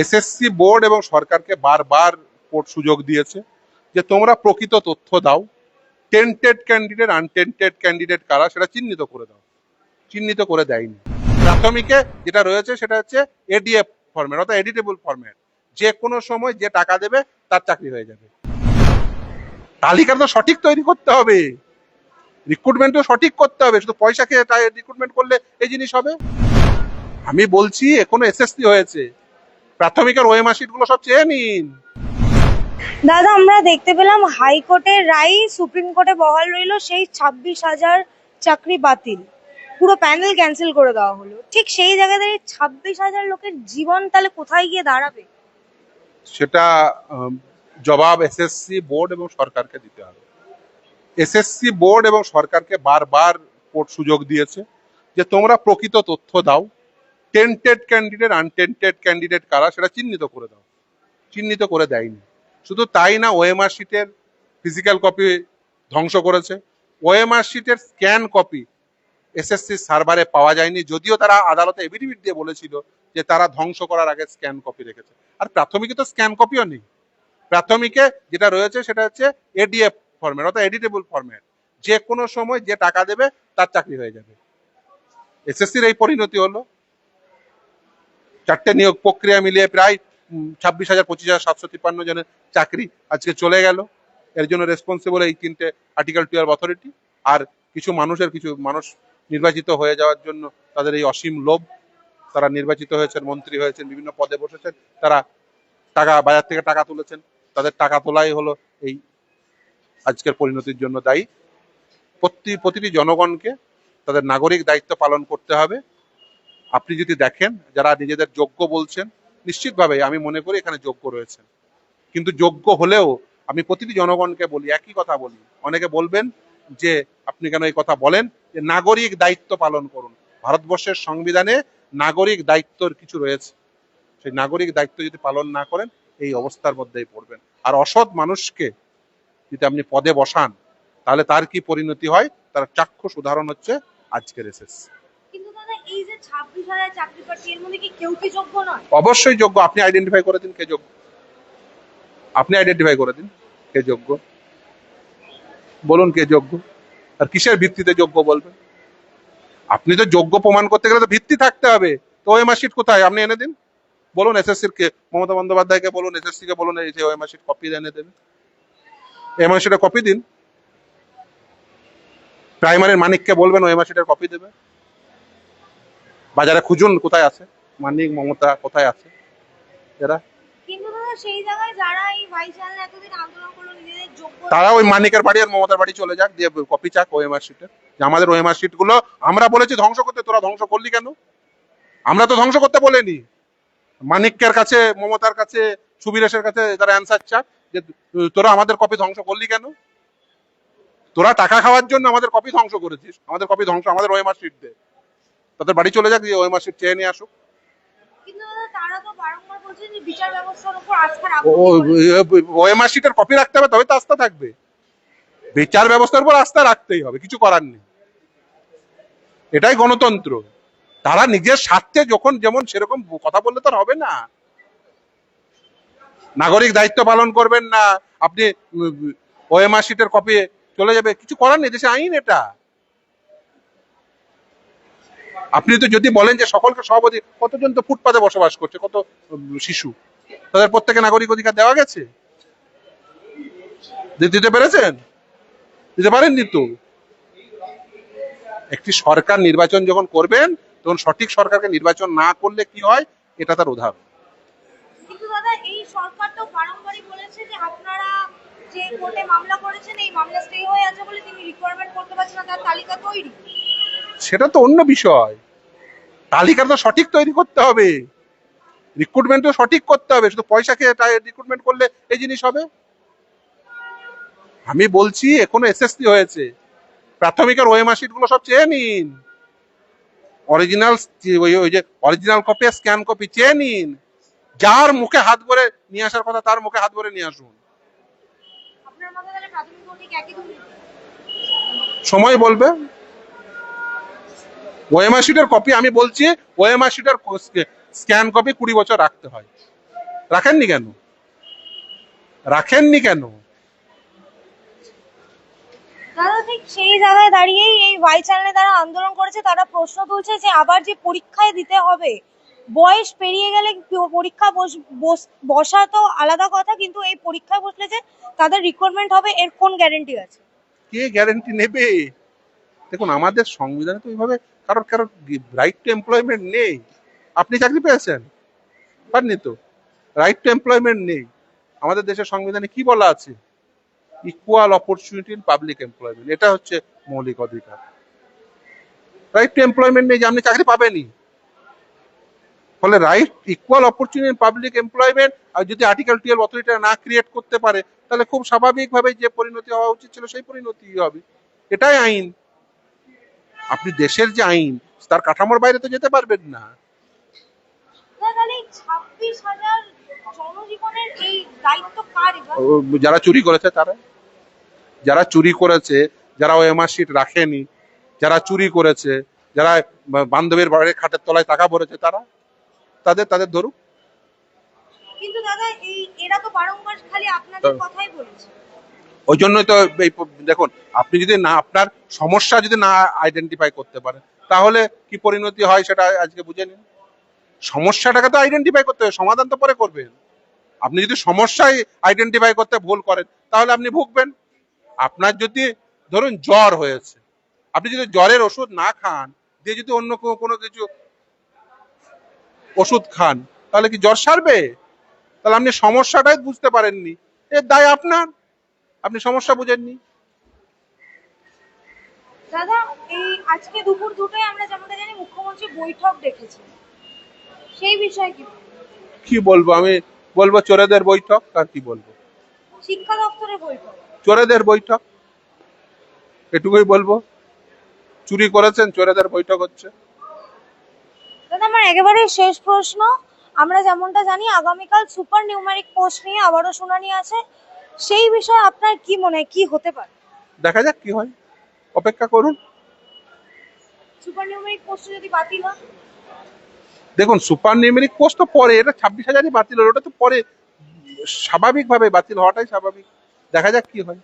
SSC board এবং সরকারকে বারবার কোর্ট সুযোগ দিয়েছে যে তোমরা প্রকৃত তথ্য দাও। টেন্টেড ক্যান্ডিডেট আনটেন্টেড ক্যান্ডিডেট কারা সেটা চিহ্নিত করে দাও। চিহ্নিত করে দেয়নি। প্রাথমিকে যেটা রয়েছে সেটা হচ্ছে এডিএফ ফরম্যাট অর্থাৎ এডিটেবল ফরম্যাট যে কোনো সময় যে টাকা দেবে তার চাকরি হয়ে যাবে। তালিকা তো সঠিক তৈরি করতে হবে। রিক্রুটমেন্টও সঠিক করতে হবে। শুধু পয়সা খেয়ে রিক্রুটমেন্ট করলে এই জিনিস হবে। আমি বলছি, এখনও এসএসসি হয়েছে। প্রাথমিকের ওএমআরগুলো সব চেয়ে নিন। দাদা আমরা দেখতে পেলাম হাইকোর্টের রায় সুপ্রিম কোর্টে বহাল রইল সেই ছাব্বিশ হাজার চাকরি বাতিল। পুরো প্যানেল ক্যান্সেল করে দেওয়া হলো। ঠিক সেই জায়গায় দাঁড়িয়ে ছাব্বিশ হাজার লোকের জীবন তাহলে কোথায় গিয়ে দাঁড়াবে? সেটা জবাব এসএসসি বোর্ড এবং সরকারকে দিতে হবে। এসএসসি বোর্ড এবং সরকারকে বারবার কোর্ট সুযোগ দিয়েছে যে তোমরা প্রকৃত তথ্য দাও। টেন্টেড ক্যান্ডিডেট আনটেন্টেড ক্যান্ডিডেট কারা সেটা চিহ্নিত করে দাও। চিহ্নিত করে দেয়নি। শুধু তাই না ওএমআর শিটের ফিজিক্যাল কপি ধ্বংস করেছে। ওএমআর শিটের স্ক্যান কপি এসএসসি সার্ভারে পাওয়া যায়নি, যদিও তারা আদালতে এভিডেভিট দিয়ে বলেছিল যে তারা ধ্বংস করার আগে স্ক্যান কপি রেখেছে। আর প্রাথমিকে তো স্ক্যান কপিও নেই। প্রাথমিকে যেটা রয়েছে সেটা হচ্ছে এডিএফ ফরম্যাট অর্থাৎ এডিটেবল ফরম্যাট যে কোনো সময় যে টাকা দেবে, তার চাকরি হয়ে যাবে। এসএসসির এই পরিণতি হলো। চারটে নিয়োগ প্রক্রিয়া মিলিয়ে প্রায় ছাব্বিশ হাজার, পঁচিশ হাজার, সাতশো তিপ্পান্ন জনের চাকরি আজকে চলে গেল। এর জন্য রেসপন্সিবল এই তিনটে আর্টিকেল টুয়েলভ অথরিটি আর কিছু মানুষের, কিছু মানুষ নির্বাচিত হয়ে যাওয়ার জন্য তাদের এই অসীম লোভ। তারা নির্বাচিত হয়েছেন, মন্ত্রী হয়েছেন, বিভিন্ন পদে বসেছেন। তারা টাকা, বাজার থেকে টাকা তুলেছেন। তাদের টাকা তোলাই হলো এই আজকের পরিণতির জন্য দায়ী। প্রতি, প্রতিটি জনগণকে তাদের নাগরিক দায়িত্ব পালন করতে হবে। আপনি যদি দেখেন যারা নিজেদের যোগ্য বলছেন, নিশ্চিতভাবে আমি মনে করি এখানে যোগ্য রয়েছেন। কিন্তু যোগ্য হলেও আমি প্রতিটি জনগণকে বলি, একই কথা বলি। অনেকে বলবেন যে, আপনি কেন এই কথা বলেন? যে নাগরিক দায়িত্ব পালন করুন। ভারতবর্ষের সংবিধানে নাগরিক দায়িত্বর কিছু রয়েছে। সেই নাগরিক দায়িত্ব যদি পালন না করেন, এই অবস্থার মধ্যেই পড়বেন। আর অসৎ মানুষকে যদি আপনি পদে বসান, তাহলে তার কি পরিণতি হয়? তার চাক্ষুষ উদাহরণ হচ্ছে আজকের দাদা এই যে ছাব্বিশ হাজার চাকরি প্রার্থী, এর মধ্যে কি কেউ কি যোগ্য নয়? অবশ্যই যোগ্য। আপনি আইডেন্টিফাই করে দিন কে যোগ্য। আপনি আইডেন্টিফাই করে দিন কে যোগ্য। বলুন কে যোগ্য। আর কিসের ভিত্তিতে যোগ্য বলবেন? আপনি তো যোগ্য প্রমাণ করতে গেলে তো ভিত্তি থাকতে হবে। তো ওএমআর শিট কোথায়? আপনি এনে দিন। বলুন এসএসসির কে, মমতা বন্দ্যোপাধ্যায়কে বলুন এসএসসি কে বলুন, এই যে ওএমআর শিট কপি এনে দেবে। এমআর শিটের কপি দিন। প্রাইমারির মানিককে বলবেন ওএমআর শিটের কপি দেবে। বাজারে খুঁজুন কোথায় আছে? মানিক মমতা কোথায় আছে? এরা? তারা ওই মানিকের বাড়ি আর মমতার বাড়ি চলে যাক দিয়ে কপি চাক ওএমআর শিটের যে আমাদের ওএমআর শিটগুলো আমরা বলেছি ধ্বংস করতে তোরা ধ্বংস করলি কেন? আমরা তো ধ্বংস করতে বলিনি। মানিকের কাছে মমতার কাছে সুবিরেশের কাছে তারা অ্যান্সার চাক যে তোরা আমাদের কপি ধ্বংস করলি কেন? তোরা টাকা খাওয়ার জন্য আমাদের কপি ধ্বংস করেছিস আমাদের কপি ধ্বংস আমাদের ওএমআর শিট দে। তাদের বাড়ি চলে যাক দিয়ে ওএমআর শিট চেয়ে নিয়ে আসুক? ওএমআর শিটের কপি রাখতে হবে তবে তো আস্থা থাকবে। বিচার ব্যবস্থার উপর আস্থা রাখতেই হবে কিছু করার নেই। এটাই গণতন্ত্র। তারা নিজের স্বার্থে যখন যেমন সেরকম কথা বললে তো হবে না। নাগরিক দায়িত্ব পালন করবেন না আপনি ওএমআর শিটের কপি চলে যাবে কিছু করার নেই দেশে আইন এটা। আপনি তো যদি বলেন যে সকলকে অধি- কতজন তো ফুটপাতে বসবাস করছে কত শিশু? তাদের প্রত্যেকে নাগরিক অধিকার দেওয়া গেছে? দিতে পেরেছেন? দিতে পারেননি তো? একটি সরকার নির্বাচন যখন করবেন তখন সঠিক সরকারকে নির্বাচন না করলে কি হয়? এটা তার উদাহরণ। এই সরকার তো বারংবারই বলেছে যে আপনারা যে কোর্টে মামলা করেছেন এই মামলা স্টে হয়ে আছে বলে তিনি রিকোয়ারমেন্ট করতে পারছেন না তার তালিকা তৈরি। সেটা তো অন্য বিষয়। তালিকা তো সঠিক তৈরি করতে হবে। রিক্রুটমেন্টও সঠিক করতে হবে। শুধু পয়সা খেয়ে রিক্রুটমেন্ট করলে এই জিনিস হবে। আমি বলছি এখনও এসএসসি হয়েছে। প্রাথমিকের ওএমআর শিটগুলো সব চেয়ে নিন। অরিজিনাল ওই যে অরিজিনাল কপি স্ক্যান কপি চেয়ে নিন। যার মুখে হাত ভরে নিয়ে আসার কথা তার মুখে হাত ভরে নিয়ে আসুন। সময় মতে তাহলে প্রাথমিক ও ঠিক একই দুর্নীতি সময় বলবে ওএমআর শিটের কপি আমি বলছি ওএমআর শিটের স্ক্যান কপি কুড়ি বছর রাখতে হয়। রাখেননি কেন? রাখেননি কেন? ঠিক সেই জায়গায় দাঁড়িয়েই এই ওয়াই চ্যানেলে তারা আন্দোলন করেছে তারা প্রশ্ন তুলছে যে আবার যে পরীক্ষায় দিতে হবে বয়স পেরিয়ে গেলে পরীক্ষা বস- তো আলাদা কথা কিন্তু এই পরীক্ষায় বসলে যে তাদের রিক্রুটমেন্ট হবে এর কোন গ্যারেন্টি আছে? কে গ্যারেন্টি নেবে? দেখুন আমাদের সংবিধানে তো এইভাবে কারোর কারোর রাইট টু এমপ্লয়মেন্ট নেই। আপনি চাকরি পেয়েছেন? পাননি তো? রাইট টু এমপ্লয়মেন্ট নেই। আমাদের দেশের সংবিধানে কি বলা আছে? Equal opportunity in public employment এটা হচ্ছে মৌলিক অধিকার। রাইট টু এমপ্লয়মেন্ট নেই যে আপনি চাকরি পাবেনই। ফলে right equal opportunity in public employment আর যদি আর্টিকেল টুয়েলভ অথরিটি না ক্রিয়েট করতে পারে, তাহলে খুব স্বাভাবিকভাবে যে পরিণতি হওয়া উচিত ছিল সেই পরিণতি হবে। এটাই আইন। আপনি দেশের যে আইন তার কাঠামোর বাইরে তো যেতে পারবেন না। যারা চুরি করেছে তারা। যারা চুরি করেছে যারা ওএমআর শিট রাখেনি যারা চুরি করেছে যারা বান্ধবীর বাড়ির খাটের তলায় টাকা ভরেছে তারা? তাদের তাদের ধরুক। কিন্তু দাদা এই এরা তো বারংবার খালি আপনাদের কথাই বলেছে। ওই জন্যই তো এই দেখুন, আপনি যদি না, আপনার সমস্যা যদি না আইডেন্টিফাই করতে পারেন, তাহলে কি পরিণতি হয় সেটা আজকে বুঝে নিন। সমস্যাটাকে তো আইডেন্টিফাই করতে হবে, সমাধান তো পরে করবেন। আপনি যদি সমস্যায় আইডেন্টিফাই করতে ভুল করেন, তাহলে আপনি ভুগবেন। আপনার যদি, ধরুন জ্বর হয়েছে, আপনি যদি জ্বরের ওষুধ না খান, দিয়ে যদি অন্য কোনো কিছু ওষুধ খান, তাহলে কি জ্বর সারবে? তাহলে আপনি সমস্যাটাই বুঝতে পারেননি, এর দায় আপনার। আপনি সমস্যা বুঝেননি? দাদা এই আজকে দুপুর দুটোয় আমরা যেমনটা জানি মুখ্যমন্ত্রী বৈঠক ডেকেছেন সেই বিষয়ে কি কি বলব? আমি বলব চোরেদের বৈঠক আর কি বলব? শিক্ষা দপ্তরের বৈঠক। চোরেদের বৈঠক এটুকুই বলব। চুরি করেছেন চোরেদের বৈঠক হচ্ছে। দাদা আমার একেবারে শেষ প্রশ্ন। আমরা যেমনটা জানি আগামীকাল সুপার নিউমারিক পোস্ট নিয়ে আবারও শুনানি আছে। সেই বিষয়ে আপনার কি মনে হয় কি হতে পারে? দেখা যাক কি হয়। অপেক্ষা করুন। সুপার নিউমেরিক পোস্ট যদি বাতিল হয়? দেখুন সুপার নিউমেরিক পোস্ট তো পরে এটা ছাব্বিশ হাজারই বাতিল হলো ওটা তো পরে স্বাভাবিকভাবে বাতিল হওয়াটাই স্বাভাবিক। দেখা যাক কি হয়।